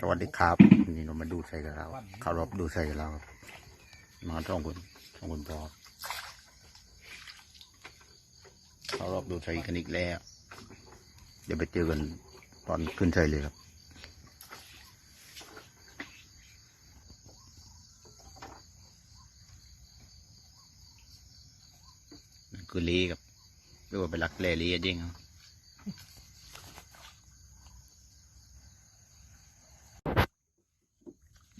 สวัสดีครับ นี่เรามาดูใส่กับเราเขารอบดูใส่กับเรามาท่องคุณท่องคุณพอเขารอบดูใส่กันอีกแล้ว เดี๋ยวไปเจอกันตอนขึ้นใส่เลยครับคือลีครับเรียกว่าไปรักแร่ลีจริงครับ ติ้ง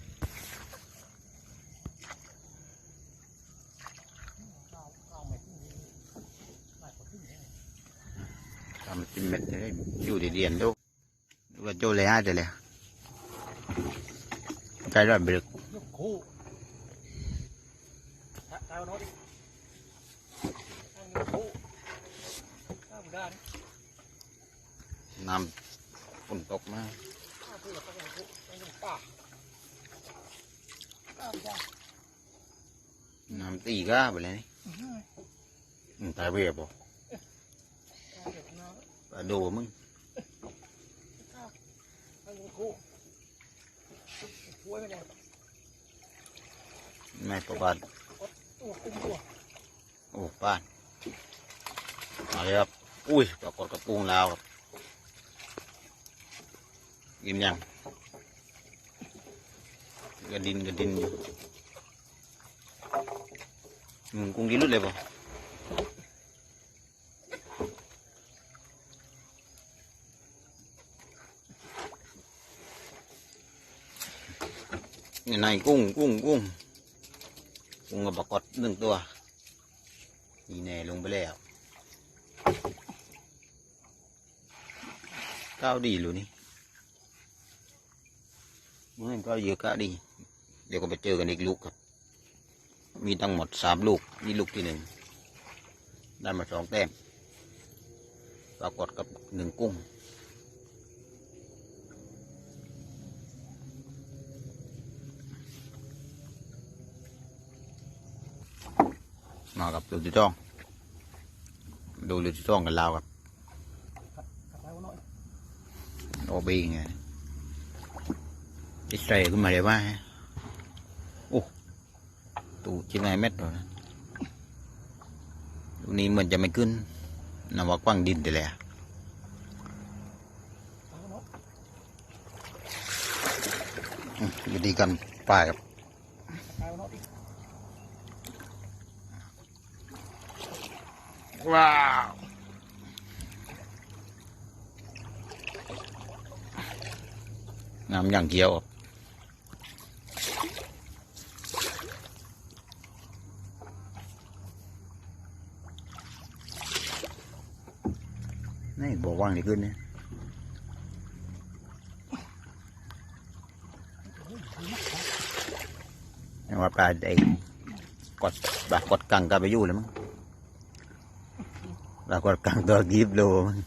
รองจุ๋มพลาดเลยทำเป็นเม็ดเลยอยู่ดีเรียนดูดูว่าโจเลยฮะเดี๋ยวเลยใจร้อนเบรกยกคู่ถ้าเอาโน้ตดิตั้งยกคู่ข้าวด้านน้ำฝนตกมากข้าวเพื่อตั้งยกคู่ตั้งยกป้าข้าวด้านน้ำตีก้าไปเลยนี่อืมตายเวียบบ่ข้าวเด็กน้อย ปลาดูมึงตั้งยกคู่คุ้ยไม่ประบาดโอ้ป้านมาเลยครับ อุ้ยปรากฏกระปุงแล้วครับกินยังกระดินกระดินอยู่อืมกุ้งดินรุดเลยป่ะ นี่นกุ้งกุ้งกุ้งกุ้งกับปรากฏหนึ่งตัว นี่แน่ลงไปแล้วก้าวดีหรือนี่เมื่อก็เยอะก้าวดี เดี๋ยวก็ไปเจอกันอีกลูกครับ มีทั้งหมดสามลูก นี่ลูกที่หนึ่งได้มาสองแต้มปรากฏกับหนึ่งกุ้ง มากับลูกที่ต้อง ดูลูกที่ต้องกันลาวครับโอบีไงอิสราเอลขึ้นมาเลยว่าโอ้ตูชิ้นไหนเม็ดเลยนะลูกนี้เหมือนจะไม่ขึ้นนำว่ากว้างดินแต่แหละอืมวิธีการป่าครับ ไปวันโน้ตดิ ว้าวน้ำอย่างเกียวนี่บอกว่างดีขึ้นเนี่ยงว่าปลาไอ้กดปลากดกังกาไปอยู่เลยมั้ง ปรากฏกลางตัวกีบโลมัน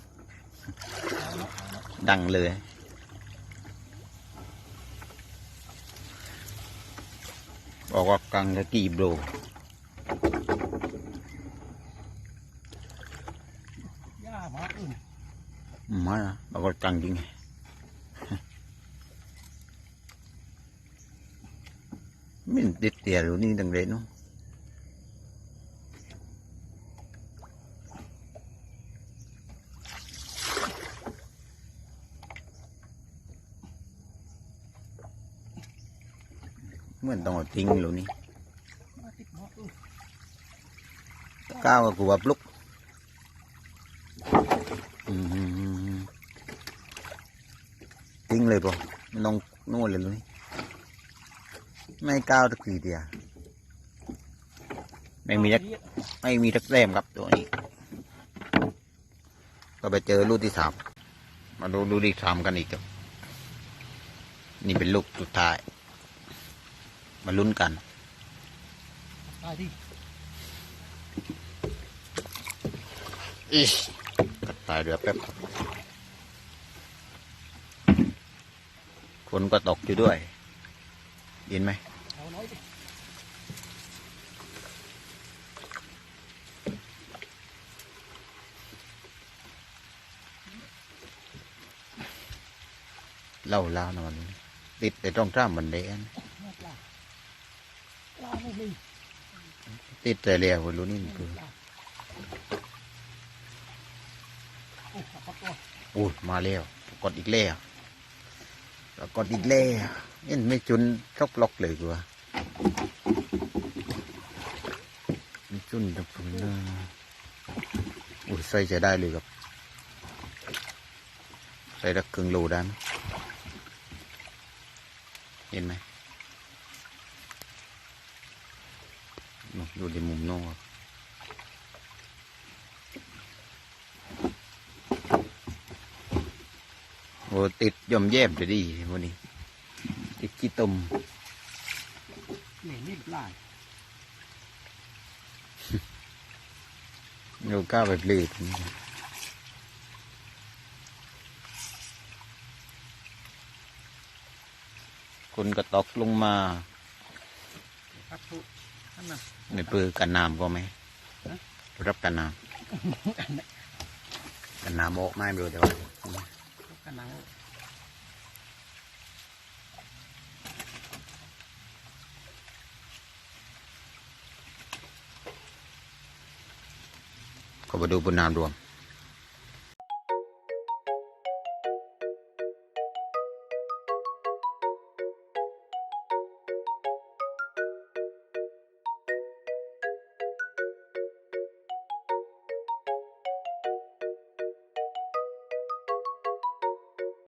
ดังเลย บอกว่ากลางจะกีบโลย่ามาอื่นมานะปรากฏกลางจริงไม่ติดเตียหรือนี่ดังเลยเนาะ เหมือนต้องเอาทิ้งหรือนี่ก้าวกูว่าปลุกทิ้งเลยปะไม่ต้องนู่นเลยเลยไม่ก้าวตะกี้เดียวไม่มีักไม่มีทักแต้มครับตัวนี้ ก็ไปเจอลูกที่สามมาดูลูกที่สามกันอีกครับนี่เป็นลูกสุดท้าย มาลุ้นกันตายดิอีกัดตายเรือแป๊บครับฝนก็ตกอยู่ด้วยยินไหมเอาน้อยดิเล่าเล่านะวันนี้ติดไปตรงจ้ามบันไดอัน ไม่ปลาปลาไม่มี ติดแต่เรียวรู้นี่คือโอ้ปลาตัวโอ้ยมาแล้วกดอีกแล้วแล้วกดอีกแล้วเอ็นไม่จุนชกล็อกเลยกูว่าไม่จุนจับผมนะโอ้ยใส่จะได้เลยครับใส่รักครึ่งโลได้ไหมเห็นไหมนู่น ดูในมุมโน้นครับโอ้ติดย่อมแยบจะดีวันนี้ ติดขี้ตมเหม็นนี่ปลาโยก้าแบบลืดคนก็ตกลงมา ปักทุกนั่นน่ะในปือกันน้ำก็ไหมฮะรับกันน้ำกันน้ำโอกไม่รู้แต่ว่ากันหนังก็มาดูบนน้ำรวม